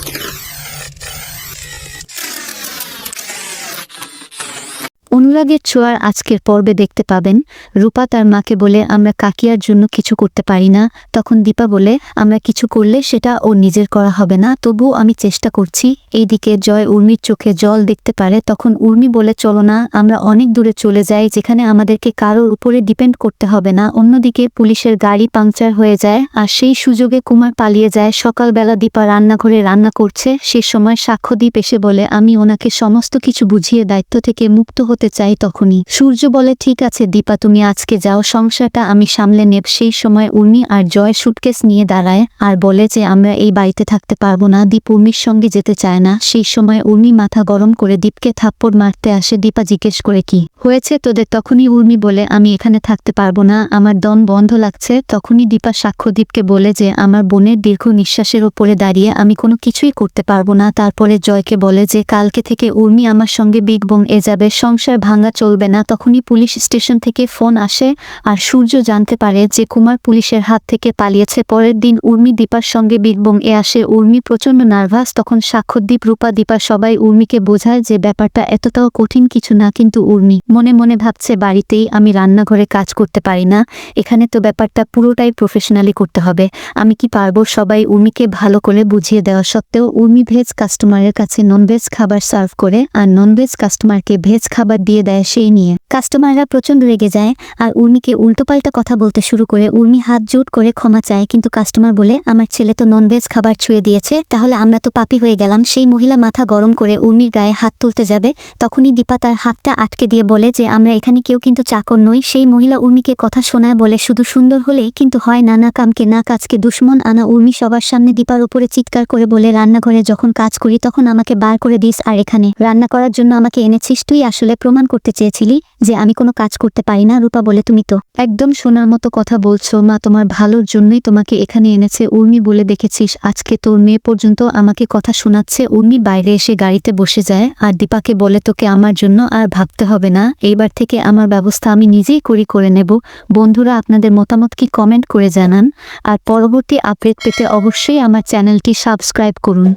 Thank you. অনুরাগের ছোঁয়ার আজকের পর্বে দেখতে পাবেন। রূপা তার মাকে বলে, আমরা কাকিয়ার জন্য কিছু করতে পারি না। তখন দীপা বলে, আমরা কিছু করলে সেটা ও নিজের করা হবে না তবুও আমি চেষ্টা করছি। এইদিকে জয় উর্মির চোখে জল দেখতে পারে, তখন উর্মি বলে, চলো না, আমরা অনেক দূরে চলে যাই, যেখানে আমাদেরকে কারোর উপরে ডিপেন্ড করতে হবে না। অন্যদিকে পুলিশের গাড়ি পাংচার হয়ে যায়, আর সেই সুযোগে কুমার পালিয়ে যায়। সকালবেলা দীপা রান্নাঘরে রান্না করছে। সে সময় সাক্ষ্যদীপ এসে বলে, আমি ওনাকে সমস্ত কিছু বুঝিয়ে দায়িত্ব থেকে মুক্ত হতে চাই তখনই। সূর্য বলে, ঠিক আছে দীপা, তুমি আজকে যাও, সংসারটা আমি সামলে নেব। সেই সময় উর্মি আর জয় সুটকেস নিয়ে দাঁড়ায় আর বলে যে, আমরা এই বাড়িতে থাকতে পারব না, দীপ উর্মির সঙ্গে যেতে চায় না। সেই সময় উর্মি মাথা গরম করে দীপকে থাপ্পড় মারতে আসে। দীপা জিজ্ঞেস করে, কি হয়েছে তোদের? তখনই উর্মি বলে, আমি এখানে থাকতে পারব না, আমার দম বন্ধ লাগছে। তখনই দীপা সাক্ষ্য দীপকে বলে যে, আমার বোনের দীর্ঘ নিঃশ্বাসের ওপরে দাঁড়িয়ে আমি কোনো কিছুই করতে পারব না। তারপরে জয়কে বলে যে, কালকে থেকে উর্মি আমার সঙ্গে বিগ বং এ যাবে, সংসার ভাঙা চলবে না, তখনই পুলিশ স্টেশন থেকে ফোন আসে আর সূর্য জানতে পারে যে কুমার পুলিশের হাত থেকে পালিয়েছে। পরের দিন উর্মি দীপার সঙ্গে বীরবং এ আসে। উর্মি প্রচণ্ড নার্ভাস, তখন সাক্ষরদীপ, রূপা, দীপা সবাই উর্মিকে বোঝায় যে ব্যাপারটা এতটাও কঠিন কিছু না, কিন্তু উর্মি মনে মনে ভাবছে, বাড়িতেই আমি রান্নাঘরে কাজ করতে পারি না, এখানে তো ব্যাপারটা পুরোটাই প্রফেশনালি করতে হবে। আমি কি পারব? সবাই উর্মিকে ভালো করে বুঝিয়ে দেওয়া সত্ত্বেও উর্মি ভেজ কাস্টমারের কাছে ননভেজ খাবার সার্ভ করে, আর ননভেজ কাস্টমারকে ভেজ খাবার দিয়ে দেয় সেই নিয়ে। কাস্টমাররা প্রচণ্ড রেগে যায় আর উর্মিকে উল্টোপাল্টা কথা বলতে শুরু করে উর্মি হাত জোট করে ক্ষমা চায়, কিন্তু কাস্টমার বলে, আমার ছেলে তো ননভেজ খাবার ছুঁয়ে দিয়েছে, তাহলে আমরা তো পাপি হয়ে গেলাম। সেই মহিলা মাথা গরম করে উর্মির গায়ে হাত তুলতে যাবে, তখনই দীপা তার হাতটা আটকে দিয়ে বলে যে, আমরা এখানে কেউ কিন্তু চাকর নই। সেই মহিলা উর্মিকে কথা শোনায় বলে, শুধু সুন্দর হলেই কিন্তু হয় নানা কামকে, না কাজকে, দুশ্মন। আনা উর্মি সবার সামনে দীপার উপরে চিৎকার করে বলে, রান্নাঘরে যখন কাজ করি তখন আমাকে বার করে দিস আর এখানে। রান্না করার জন্য আমাকে এনেছিস, তুই আসলে প্রমাণ করতে চেয়েছিলি যে আমি কোনো কাজ করতে পারি না, রূপা বলে তুমি তো। একদম শোনার মতো কথা বলছো, মা তোমার ভালোর জন্যই তোমাকে এখানে এনেছে, উর্মি বলে দেখেছিস, আজকে তোর মেয়ে পর্যন্ত আমাকে কথা শোনাচ্ছে, উর্মি বাইরে এসে গাড়িতে বসে যায়, আর দীপাকে বলে তোকে আমার জন্য আর ভাবতে হবে না, এইবার থেকে আমার ব্যবস্থা আমি নিজেই করি করে নেব। বন্ধুরা, আপনাদের মতামত কি কমেন্ট করে জানান, আর পরবর্তী আপডেট পেতে অবশ্যই আমার চ্যানেলটি সাবস্ক্রাইব করুন।